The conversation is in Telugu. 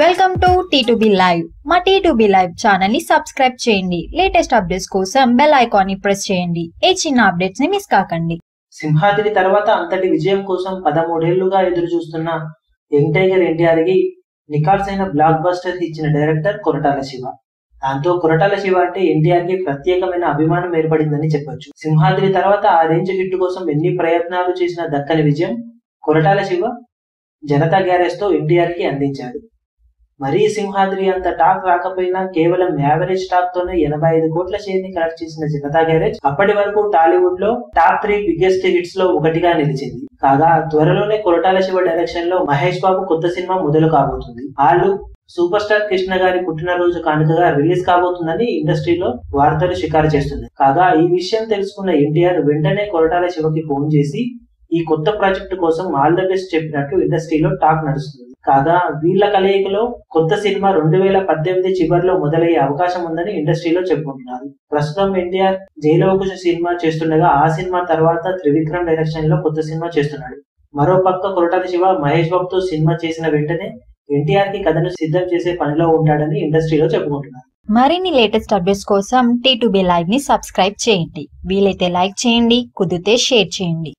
వెల్కమ్ టు టీ లైవ్ మా టీ లైవ్ ఛానల్ని సబ్స్క్రైబ్ చేయండి. లేటెస్ట్ అప్డేట్స్ కోసం బెల్ ఐకాన్ని ప్రెస్ చేయండి. ఏ చిన్న అప్డేట్స్ని మిస్ కాకండి. సింహాద్రి తర్వాత అంతటి విజయం కోసం పదమూడేళ్ళుగా ఎదురు చూస్తున్న యంగ్ టైగర్ ఎన్టీఆర్కి నికాల్స్ అయిన బ్లాక్ బస్టర్ ఇచ్చిన డైరెక్టర్ కొరటాల శివ. దాంతో కొరటాల శివ అంటే ఎన్టీఆర్కి ప్రత్యేకమైన అభిమానం ఏర్పడిందని చెప్పొచ్చు. సింహాద్రి తర్వాత ఆ రేంజ్ హిట్ కోసం ఎన్ని ప్రయత్నాలు చేసిన దక్కని విజయం కొరటాల శివ జనతా గ్యారేజ్తో ఎన్టీఆర్కి అందించాడు. మరీ సింహాద్రి అంత టాక్ రాకపోయినా కేవలం యావరేజ్ టాక్ తోనే ఎనభై ఐదు కోట్ల షేర్ని కలెక్ట్ చేసిన జనతా గ్యారేజ్ అప్పటి వరకు టాలీవుడ్లో టాప్ త్రీ బిగ్గెస్ట్ హిట్స్లో ఒకటిగా నిలిచింది. కాగా త్వరలోనే కొరటాల శివ డైరెక్షన్లో మహేష్ బాబు కొత్త సినిమా మొదలు కాబోతుంది. ఆలు సూపర్ స్టార్ కృష్ణ గారి పుట్టినరోజు కానుకగా రిలీజ్ కాబోతుందని ఇండస్ట్రీలో వార్తలు షికారు చేస్తుంది కాగా ఈ విషయం తెలుసుకున్న ఎన్టీఆర్ వెంటనే కొరటాల శివకి ఫోన్ చేసి ఈ కొత్త ప్రాజెక్టు కోసం ఆల్ ద బెస్ట్ చెప్పినట్లు ఇండస్ట్రీలో టాక్ నడుస్తుంది. కాగా వీళ్ళ కలయికలో కొత్త సినిమా రెండు వేల పద్దెనిమిది చివరిలో మొదలయ్యే అవకాశం ఉందని ఇండస్ట్రీలో చెప్పుకుంటున్నారు. ప్రస్తుతం ఎన్టీఆర్ జైలవకుశ సినిమా చేస్తుండగా ఆ సినిమా తర్వాత త్రివిక్రమ్ డైరెక్షన్లో కొత్త సినిమా చేస్తున్నాడు. మరో పక్క కొరటాల శివ మహేష్ బాబుతో సినిమా చేసిన వెంటనే ఎన్టీఆర్కి కథను సిద్ధం చేసే పనిలో ఉంటాడని ఇండస్ట్రీలో చెప్పుకుంటున్నారు. మరిన్ని లేటెస్ట్ అప్డేట్స్ కోసం టీ లైవ్ని సబ్స్క్రైబ్ చేయండి. వీలైతే లైక్ చేయండి కుదిరితే షేర్ చేయండి.